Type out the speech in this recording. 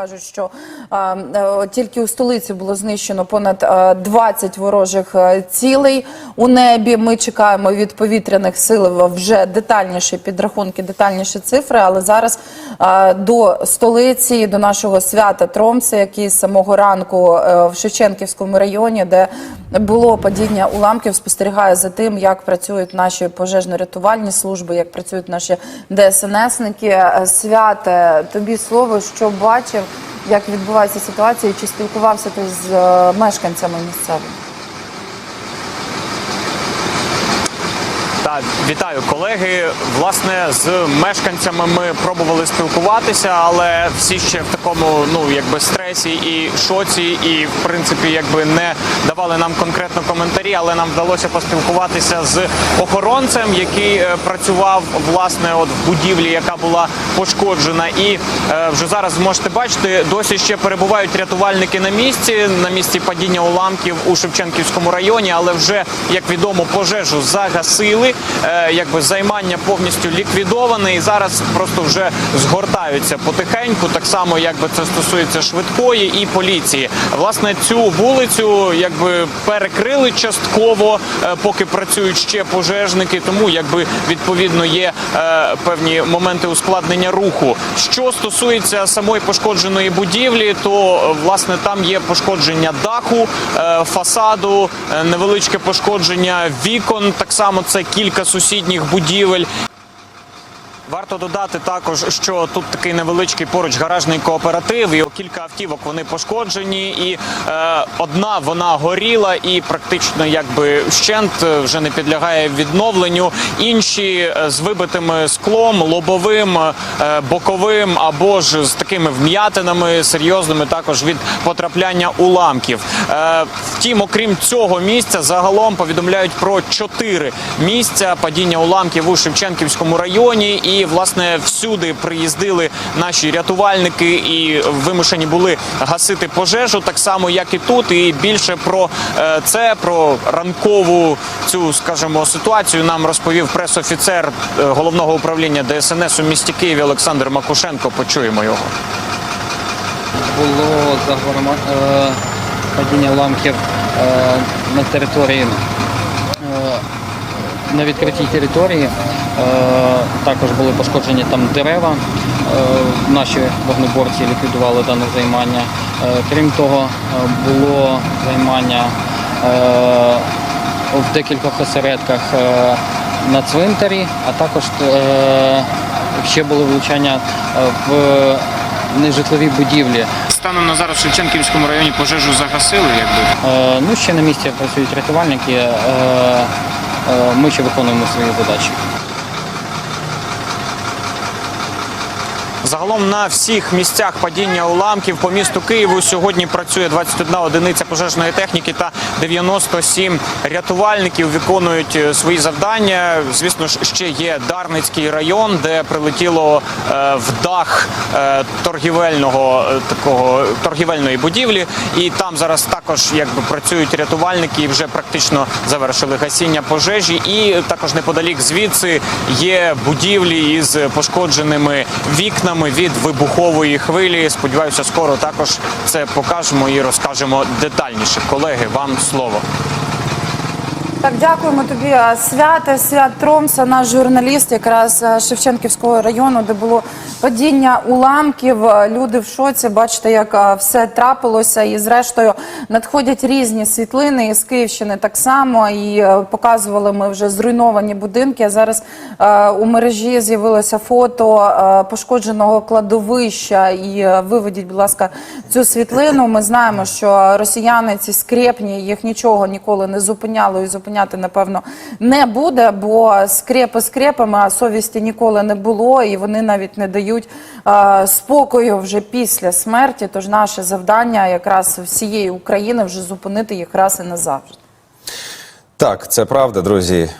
кажуть, що а, е, тільки у столиці було знищено понад е, 20 ворожих е, цілей у небі. Ми чекаємо від повітряних сил вже детальніші підрахунки, детальніші цифри. Але зараз е, до столиці, до нашого свята Тромса, який з самого ранку е, в Шевченківському районі, де було падіння уламків, спостерігає за тим, як працюють наші пожежно-рятувальні служби, як працюють наші ДСНСники. Святе, тобі слово, що бачив, як відбувається ситуація, чи спілкувався ти з е, мешканцями місцевими? Вітаю колеги. Власне, з мешканцями ми пробували спілкуватися, але всі ще в такому, ну якби стресі і шоці, і в принципі, якби не давали нам конкретно коментарі, але нам вдалося поспілкуватися з охоронцем, який е, працював власне от в будівлі, яка була пошкоджена. І е, вже зараз можете бачити, досі ще перебувають рятувальники на місці, на місці падіння уламків у Шевченківському районі, але вже як відомо, пожежу загасили. Е, якби займання повністю ліквідоване, і зараз просто вже згортаються потихеньку. Так само, якби це стосується швидкої і поліції. Власне, цю вулицю якби перекрили частково, е, поки працюють ще пожежники. Тому якби відповідно є е, певні моменти ускладнення руху. Що стосується самої пошкодженої будівлі, то власне там є пошкодження даху, фасаду, невеличке пошкодження вікон. Так само це кілька сусідніх будівель. Варто додати також, що тут такий невеличкий поруч гаражний кооператив, і кілька автівок вони пошкоджені, і е, одна вона горіла і практично якби вщент е, вже не підлягає відновленню. Інші е, з вибитими склом, лобовим, е, боковим або ж з такими вм'ятинами серйозними, також від потрапляння уламків. Е, втім, окрім цього місця, загалом повідомляють про чотири місця падіння уламків у Шевченківському районі. І власне всюди приїздили наші рятувальники і вимушені були гасити пожежу, так само як і тут. І більше про е, це, про ранкову цю, скажімо, ситуацію нам розповів пресофіцер е, головного управління ДСНС у місті Києві Олександр Макушенко. Почуємо його. було загорма... падіння уламків е, на території е, на відкритій території. Е, також були пошкоджені там дерева. Наші вогнеборці ліквідували дане займання. Крім того, було займання в декількох осередках на цвинтарі, а також ще було влучання в нежитлові будівлі. Станом на зараз в Шевченківському районі пожежу загасили, якби. Е, Ну, ще на місці працюють рятувальники. е, е, Ми ще виконуємо свої задачі. Загалом на всіх місцях падіння уламків по місту Києву сьогодні працює 21 одиниця пожежної техніки та 97 рятувальників виконують е, свої завдання. Звісно ж, ще є Дарницький район, де прилетіло е, в дах е, торгівельного такого торгівельної будівлі, і там зараз також якби працюють рятувальники і вже практично завершили гасіння пожежі. І також неподалік звідси є будівлі із пошкодженими вікнами від вибухової хвилі. Сподіваюся, скоро також це покажемо і розкажемо детальніше. Колеги, вам слово. Так, дякуємо тобі, а, святе, свят Тромса, наш журналіст, якраз Шевченківського району, де було падіння уламків. Люди в шоці. Бачите, як все трапилося, і зрештою надходять різні світлини із Київщини так само. І показували ми вже зруйновані будинки. А зараз а, у мережі з'явилося фото а, пошкодженого кладовища. І виведіть, будь ласка, цю світлину. Ми знаємо, що росіяни ці скрепні їх нічого ніколи не зупиняло і зупиняти, напевно, не буде, бо скрепи скрепами, а совісті ніколи не було, і вони навіть не дають е, спокою вже після смерті. Тож наше завдання якраз всієї України вже зупинити їх раз і назавжди. Так, це правда, друзі.